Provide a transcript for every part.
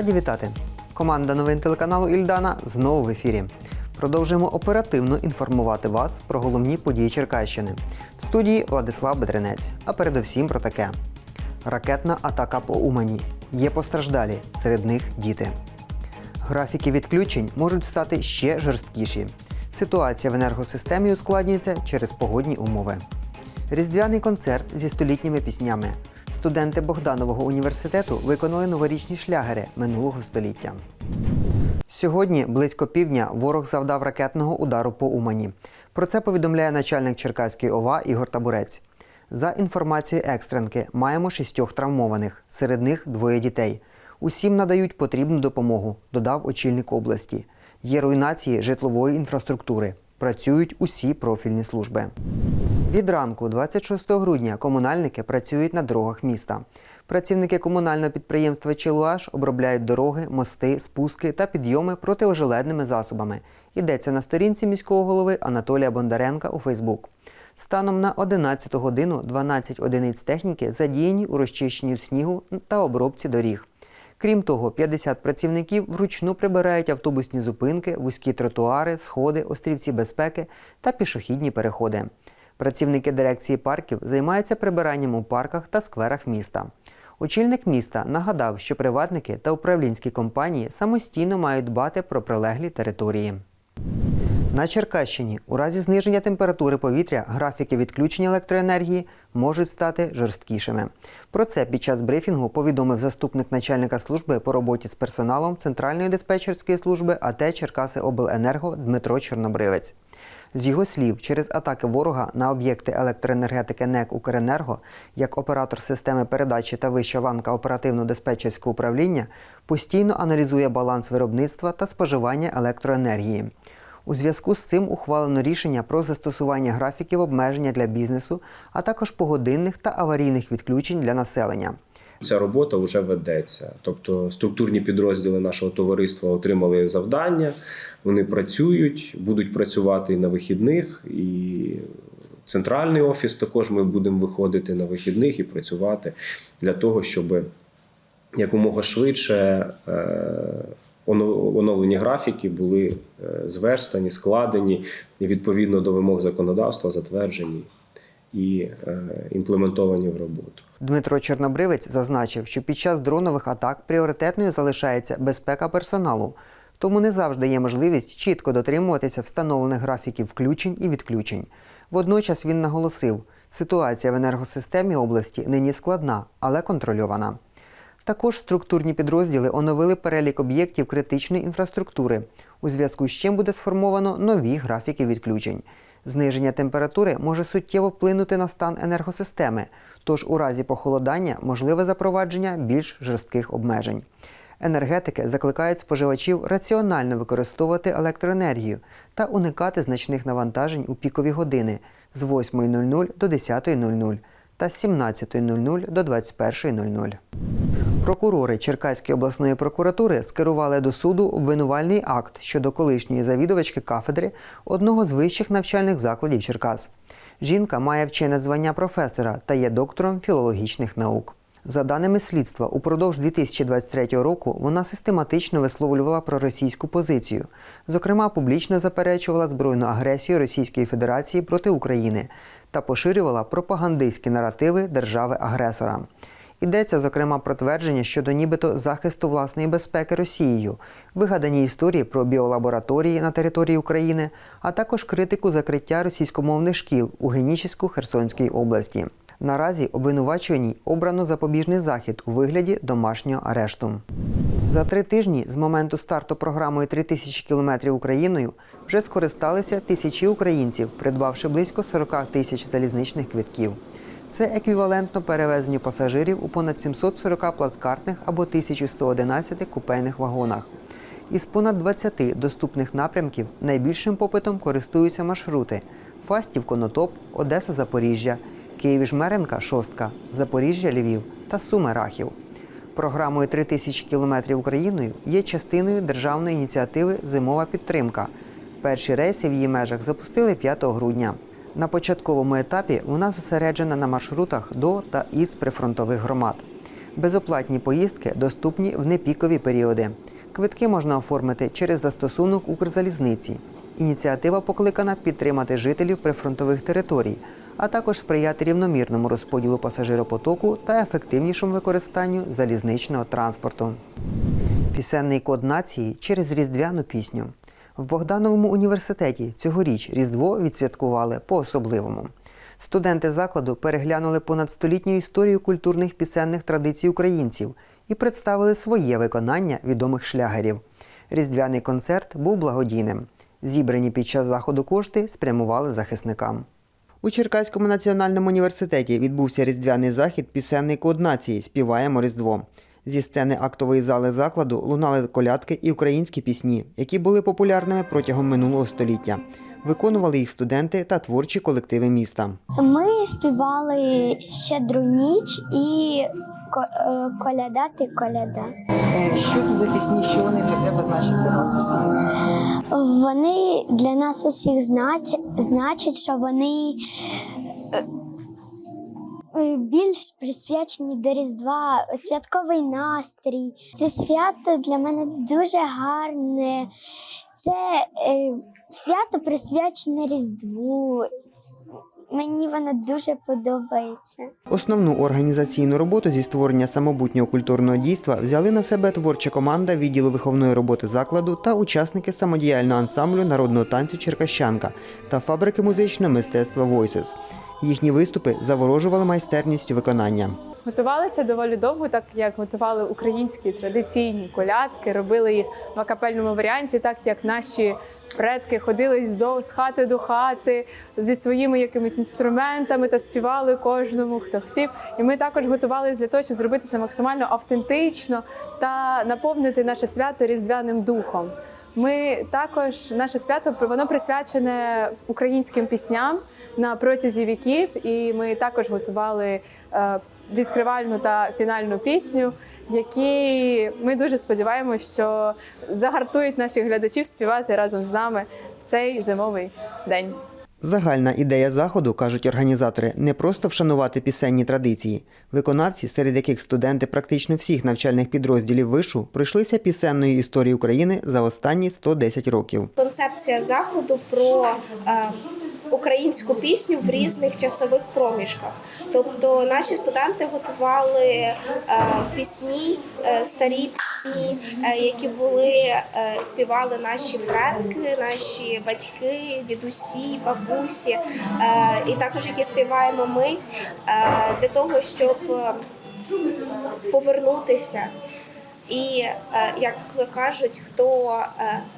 Раді вітати! Команда новин телеканалу Ільдана знову в ефірі. Продовжуємо оперативно інформувати вас про головні події Черкащини. В студії Владислав Бедренець. А передусім про таке: ракетна атака по Умані. Є постраждалі, серед них діти. Графіки відключень можуть стати ще жорсткіші. Ситуація в енергосистемі ускладнюється через погодні умови. Різдвяний концерт зі столітніми піснями. Студенти Богданового університету виконали новорічні шлягери минулого століття. Сьогодні близько півдня ворог завдав ракетного удару по Умані. Про це повідомляє начальник Черкаської ОВА Ігор Табурець. За інформацією екстренки, маємо шістьох травмованих, серед них двоє дітей. Усім надають потрібну допомогу, додав очільник області. Є руйнації житлової інфраструктури. Працюють усі профільні служби. Від ранку, 26 грудня, комунальники працюють на дорогах міста. Працівники комунального підприємства Челуаш обробляють дороги, мости, спуски та підйоми протиожеледними засобами. Йдеться на сторінці міського голови Анатолія Бондаренка у Фейсбук. Станом на 11 годину 12 одиниць техніки задіяні у розчищенні снігу та обробці доріг. Крім того, 50 працівників вручну прибирають автобусні зупинки, вузькі тротуари, сходи, острівці безпеки та пішохідні переходи. Працівники дирекції парків займаються прибиранням у парках та скверах міста. Очільник міста нагадав, що приватники та управлінські компанії самостійно мають дбати про прилеглі території. На Черкащині у разі зниження температури повітря графіки відключення електроенергії можуть стати жорсткішими. Про це під час брифінгу повідомив заступник начальника служби по роботі з персоналом Центральної диспетчерської служби АТ Черкаси Обленерго Дмитро Чорнобривець. З його слів, через атаки ворога на об'єкти електроенергетики НЕК Укренерго, як оператор системи передачі та вища ланка оперативно-диспетчерського управління, постійно аналізує баланс виробництва та споживання електроенергії. У зв'язку з цим ухвалено рішення про застосування графіків обмеження для бізнесу, а також погодинних та аварійних відключень для населення. Ця робота вже ведеться. Тобто структурні підрозділи нашого товариства отримали завдання, вони працюють, будуть працювати на вихідних, і центральний офіс також ми будемо виходити на вихідних і працювати для того, щоб якомога швидше е, оновлені графіки були е, зверстані, складені і відповідно до вимог законодавства затверджені і е, імплементовані в роботу. Дмитро Чорнобривець зазначив, що під час дронових атак пріоритетною залишається безпека персоналу, тому не завжди є можливість чітко дотримуватися встановлених графіків включень і відключень. Водночас він наголосив, ситуація в енергосистемі області нині складна, але контрольована. Також структурні підрозділи оновили перелік об'єктів критичної інфраструктури, у зв'язку з чим буде сформовано нові графіки відключень. Зниження температури може суттєво вплинути на стан енергосистеми, тож у разі похолодання можливе запровадження більш жорстких обмежень. Енергетики закликають споживачів раціонально використовувати електроенергію та уникати значних навантажень у пікові години з 8.00 до 10.00 та з 17.00 до 21.00. Прокурори Черкаської обласної прокуратури скерували до суду обвинувальний акт щодо колишньої завідувачки кафедри одного з вищих навчальних закладів Черкас. Жінка має вчене звання професора та є доктором філологічних наук. За даними слідства, упродовж 2023 року вона систематично висловлювала проросійську позицію. Зокрема, публічно заперечувала збройну агресію Російської Федерації проти України та поширювала пропагандистські наративи держави-агресора. Йдеться, зокрема, про твердження щодо нібито захисту власної безпеки Росією, вигадані історії про біолабораторії на території України, а також критику закриття російськомовних шкіл у Генічеську Херсонській області. Наразі обвинувачуваній обрано запобіжний захід у вигляді домашнього арешту. За три тижні з моменту старту програмою «3 тисячі кілометрів Україною вже скористалися тисячі українців, придбавши близько 40 тисяч залізничних квитків. Це еквівалентно перевезенню пасажирів у понад 740 плацкартних або 1111 купейних вагонах. Із понад 20 доступних напрямків найбільшим попитом користуються маршрути: Фастів Конотоп, Одеса Запоріжжя, Київ Жмеренка Шостка, Запоріжжя Львів та Суми Рахів. Програмою «3 тисячі кілометрів Україною є частиною державної ініціативи Зимова підтримка. Перші рейси в її межах запустили 5 грудня. На початковому етапі вона зосереджена на маршрутах до та із прифронтових громад. Безоплатні поїздки доступні в непікові періоди. Квитки можна оформити через застосунок Укрзалізниці. Ініціатива покликана підтримати жителів прифронтових територій, а також сприяти рівномірному розподілу пасажиропотоку та ефективнішому використанню залізничного транспорту. Пісенний код нації через різдвяну пісню. В Богдановому університеті цьогоріч Різдво відсвяткували по-особливому. Студенти закладу переглянули понад столітню історію культурних пісенних традицій українців і представили своє виконання відомих шлягерів. Різдвяний концерт був благодійним. Зібрані під час заходу кошти спрямували захисникам. У Черкаському національному університеті відбувся різдвяний захід Пісенний код нації Співаємо Різдво. Зі сцени актової зали закладу лунали колядки і українські пісні, які були популярними протягом минулого століття. Виконували їх студенти та творчі колективи міста. Ми співали щедру ніч і е, коляда ти коляда. Що це за пісні? Що вони для тебе значать для вас усіх? Вони для нас усіх знач- значать, що вони е, більш присвячені до Різдва, святковий настрій. Це свято для мене дуже гарне. Це е, свято присвячене Різдву. Мені воно дуже подобається. Основну організаційну роботу зі створення самобутнього культурного дійства взяли на себе творча команда відділу виховної роботи закладу та учасники самодіяльного ансамблю народного танцю Черкащанка та фабрики музичного мистецтва Voices. Їхні виступи заворожували майстерністю виконання. Готувалися доволі довго, так як готували українські традиційні колядки, робили їх в акапельному варіанті, так як наші предки ходили з хати до хати зі своїми якимись інструментами та співали кожному, хто хотів. І ми також готувалися для того, щоб зробити це максимально автентично та наповнити наше свято різдвяним духом. Ми також наше свято воно присвячене українським пісням на протязі віків, і ми також готували е, відкривальну та фінальну пісню, які ми дуже сподіваємося, що загартують наших глядачів співати разом з нами в цей зимовий день. Загальна ідея заходу, кажуть організатори, не просто вшанувати пісенні традиції. Виконавці, серед яких студенти практично всіх навчальних підрозділів вишу, пройшлися пісенною історією України за останні 110 років. концепція заходу про е, українську пісню в різних часових проміжках. Тобто наші студенти готували е, пісні, е, старі пісні, які були співали наші предки, наші батьки, дідусі, бабусі, е, і також які співаємо ми е, для того, щоб е, повернутися. І як кажуть, хто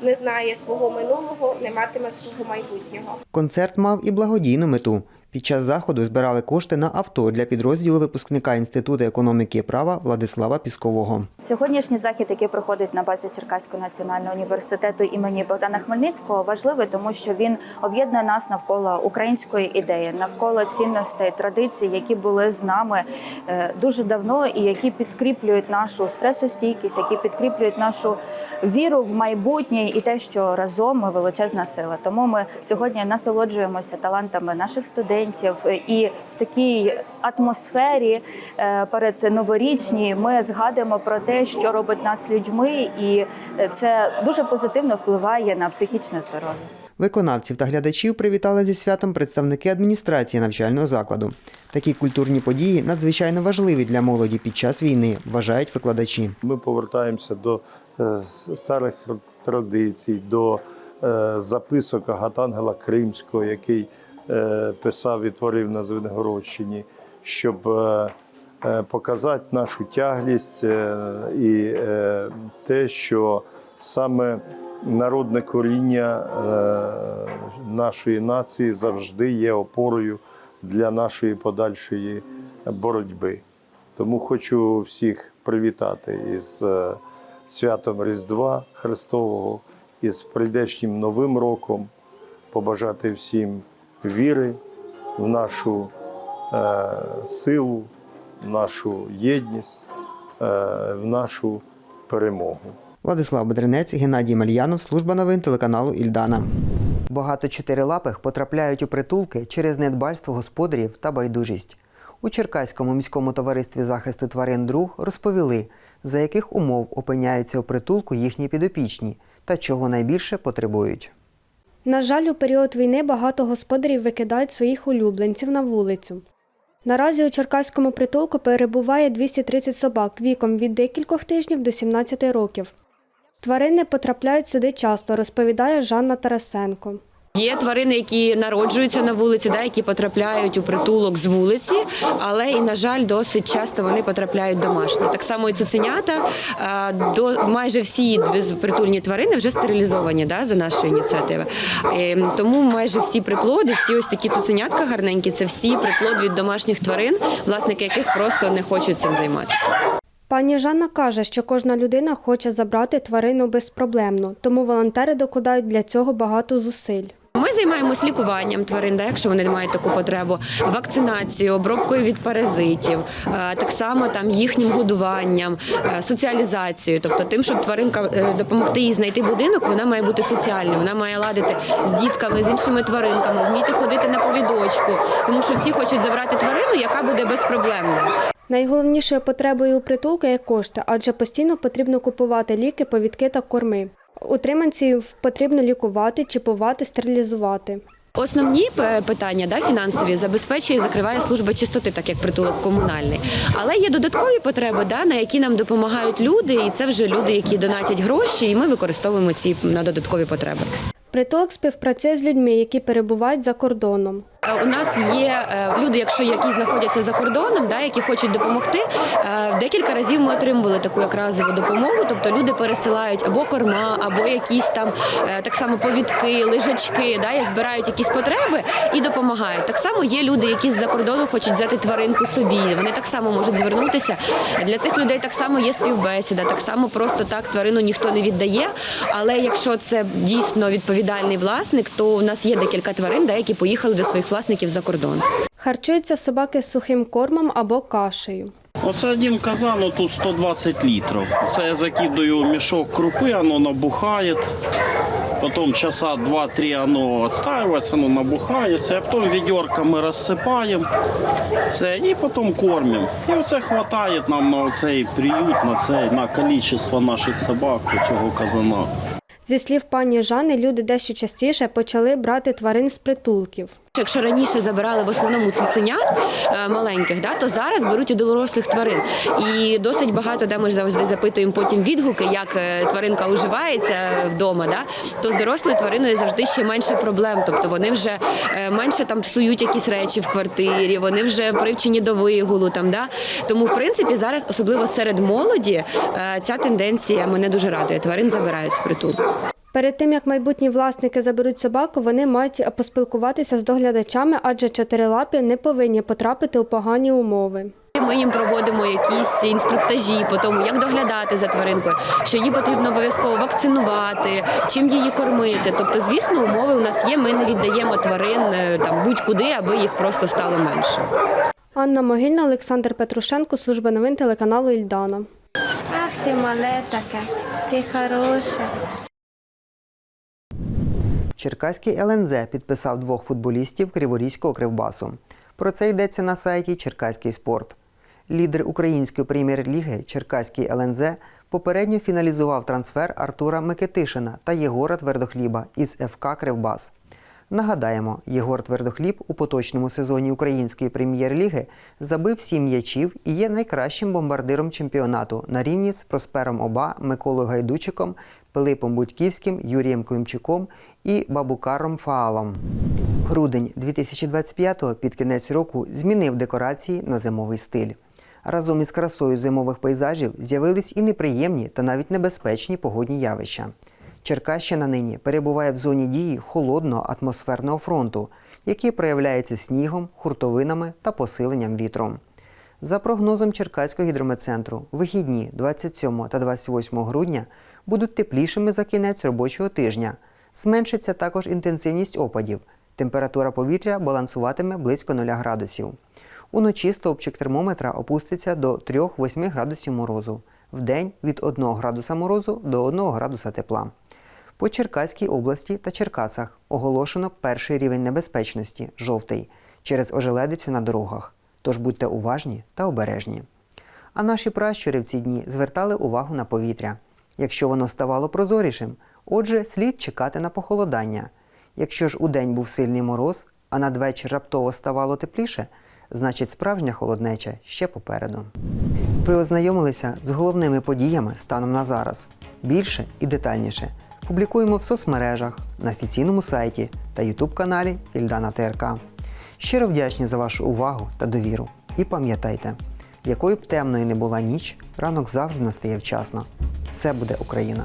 не знає свого минулого, не матиме свого майбутнього. Концерт мав і благодійну мету. Під час заходу збирали кошти на авто для підрозділу випускника Інституту економіки і права Владислава Піскового. Сьогоднішній захід, який проходить на базі Черкаського національного університету імені Богдана Хмельницького, важливий, тому що він об'єднує нас навколо української ідеї, навколо цінностей, традицій, які були з нами е, дуже давно, і які підкріплюють нашу стресостійкість, які підкріплюють нашу віру в майбутнє і те, що разом ми величезна сила. Тому ми сьогодні насолоджуємося талантами наших студентів е, і в такій атмосфері е, перед новорічній ми згадуємо про те, що робить нас людьми, і е, це дуже позитивно впливає на психічне здоров'я. Виконавців та глядачів привітали зі святом представники адміністрації навчального закладу. Такі культурні події надзвичайно важливі для молоді під час війни, вважають викладачі. Ми повертаємося до старих традицій, до записок Агатангела Кримського, який писав і творив на Звенигородщині, щоб е, е, показати нашу тяглість е, і е, те, що саме народне коріння е, нашої нації завжди є опорою для нашої подальшої боротьби. Тому хочу всіх привітати із е, святом Різдва Христового, із прийдешнім Новим роком, побажати всім віри в нашу е, силу, в нашу єдність, е, в нашу перемогу. Владислав Бедренець, Геннадій Мальянов, служба новин телеканалу Ільдана. Багато чотирилапих потрапляють у притулки через недбальство господарів та байдужість. У Черкаському міському товаристві захисту тварин друг розповіли, за яких умов опиняються у притулку їхні підопічні та чого найбільше потребують. На жаль, у період війни багато господарів викидають своїх улюбленців на вулицю. Наразі у Черкаському притулку перебуває 230 собак віком від декількох тижнів до 17 років. Тварини потрапляють сюди часто, розповідає Жанна Тарасенко. Є тварини, які народжуються на вулиці, да, які потрапляють у притулок з вулиці, але і на жаль, досить часто вони потрапляють домашні. Так само і цуценята. До майже всі безпритульні тварини вже стерилізовані да, за нашої ініціативи. Е, Тому майже всі приплоди, всі ось такі цуценятка гарненькі, це всі приплод від домашніх тварин, власники яких просто не хочуть цим займатися. Пані Жанна каже, що кожна людина хоче забрати тварину безпроблемно, тому волонтери докладають для цього багато зусиль. Ми займаємось лікуванням тварин, да, якщо вони мають таку потребу, вакцинацією, обробкою від паразитів, е, так само там їхнім годуванням, е, соціалізацією. Тобто, тим, щоб тваринка е, допомогти їй знайти будинок, вона має бути соціальною, вона має ладити з дітками, з іншими тваринками, вміти ходити на повідочку, тому що всі хочуть забрати тварину, яка буде безпроблемною. Найголовнішою потребою у притулку є кошти, адже постійно потрібно купувати ліки, повідки та корми. Утриманців потрібно лікувати, чіпувати, стерилізувати. Основні питання да, фінансові забезпечує і закриває служба чистоти, так як притулок комунальний. Але є додаткові потреби, да, на які нам допомагають люди, і це вже люди, які донатять гроші, і ми використовуємо ці на додаткові потреби. Притулок співпрацює з людьми, які перебувають за кордоном. Е, У нас є е, люди, якщо які знаходяться за кордоном, да, які хочуть допомогти. е, Декілька разів ми отримували таку як разову допомогу. Тобто люди пересилають або корма, або якісь там так само повідки, лежачки, да, і збирають якісь потреби і допомагають. Так само є люди, які з-за кордону хочуть взяти тваринку собі. Вони так само можуть звернутися. Для цих людей так само є співбесіда, так само просто так тварину ніхто не віддає. Але якщо це дійсно відповідальний власник, то у нас є декілька тварин, да, які поїхали до своїх власників за кордон. Харчуються собаки сухим кормом або кашею. Оце один казан, ну, тут 120 літрів. Це я закидаю мішок крупи, воно набухає. Потім часа 2-3 воно відстаюється, воно набухається, а потім відерками розсипаємо це і потім кормимо. І оце вистачає нам на цей приют, на цей, на кількість наших собак, цього казана. Зі слів пані Жани, люди дещо частіше почали брати тварин з притулків. Якщо раніше забирали в основному цуценят е, маленьких, да, то зараз беруть і дорослих тварин. І досить багато, де ми ж завжди запитуємо потім відгуки, як е, тваринка уживається вдома. Да, то з дорослою твариною завжди ще менше проблем. Тобто вони вже е, менше там псують якісь речі в квартирі, вони вже привчені до вигулу. Там, да. Тому, в принципі, зараз, особливо серед молоді, е, ця тенденція мене дуже радує. Тварин забирають з притулку. Перед тим як майбутні власники заберуть собаку, вони мають поспілкуватися з доглядачами, адже чотирилапі не повинні потрапити у погані умови. Ми їм проводимо якісь інструктажі по тому, як доглядати за тваринкою, що її потрібно обов'язково вакцинувати, чим її кормити. Тобто, звісно, умови у нас є. Ми не віддаємо тварин е, там будь-куди, аби їх просто стало менше. Анна Могильна, Олександр Петрушенко, служба новин телеканалу Ільдана. Ах, ти мале таке, ти хороша. Черкаський ЛНЗ підписав двох футболістів Криворізького кривбасу. Про це йдеться на сайті Черкаський спорт. Лідер української прем'єр-ліги Черкаський ЛНЗ попередньо фіналізував трансфер Артура Микитишина та Єгора Твердохліба із ФК Кривбас. Нагадаємо, Єгор Твердохліб у поточному сезоні української прем'єр-ліги забив сім м'ячів і є найкращим бомбардиром чемпіонату на рівні з Проспером Оба, Миколою Гайдучиком, Пилипом Будьківським, Юрієм Климчуком і Бабукаром Фаалом. Грудень 2025-го під кінець року змінив декорації на зимовий стиль. Разом із красою зимових пейзажів з'явились і неприємні та навіть небезпечні погодні явища. Черкащина нині перебуває в зоні дії холодного атмосферного фронту, який проявляється снігом, хуртовинами та посиленням вітру. За прогнозом Черкаського гідрометцентру, вихідні 27 та 28 грудня будуть теплішими за кінець робочого тижня. Зменшиться також інтенсивність опадів. Температура повітря балансуватиме близько 0 градусів. Уночі стовпчик термометра опуститься до 3-8 градусів морозу. Вдень від 1 градуса морозу до 1 градуса тепла. По Черкаській області та Черкасах оголошено перший рівень небезпечності жовтий через ожеледицю на дорогах. тож будьте уважні та обережні. А наші пращури в ці дні звертали увагу на повітря. Якщо воно ставало прозорішим, отже, слід чекати на похолодання. Якщо ж удень був сильний мороз, а надвечір раптово ставало тепліше, значить справжня холоднеча ще попереду. Ви ознайомилися з головними подіями станом на зараз. Більше і детальніше публікуємо в соцмережах, на офіційному сайті та ютуб каналі Ільдана ТРК. Щиро вдячні за вашу увагу та довіру. І пам'ятайте, якою б темною не була ніч, ранок завжди настає вчасно. Все буде Україна!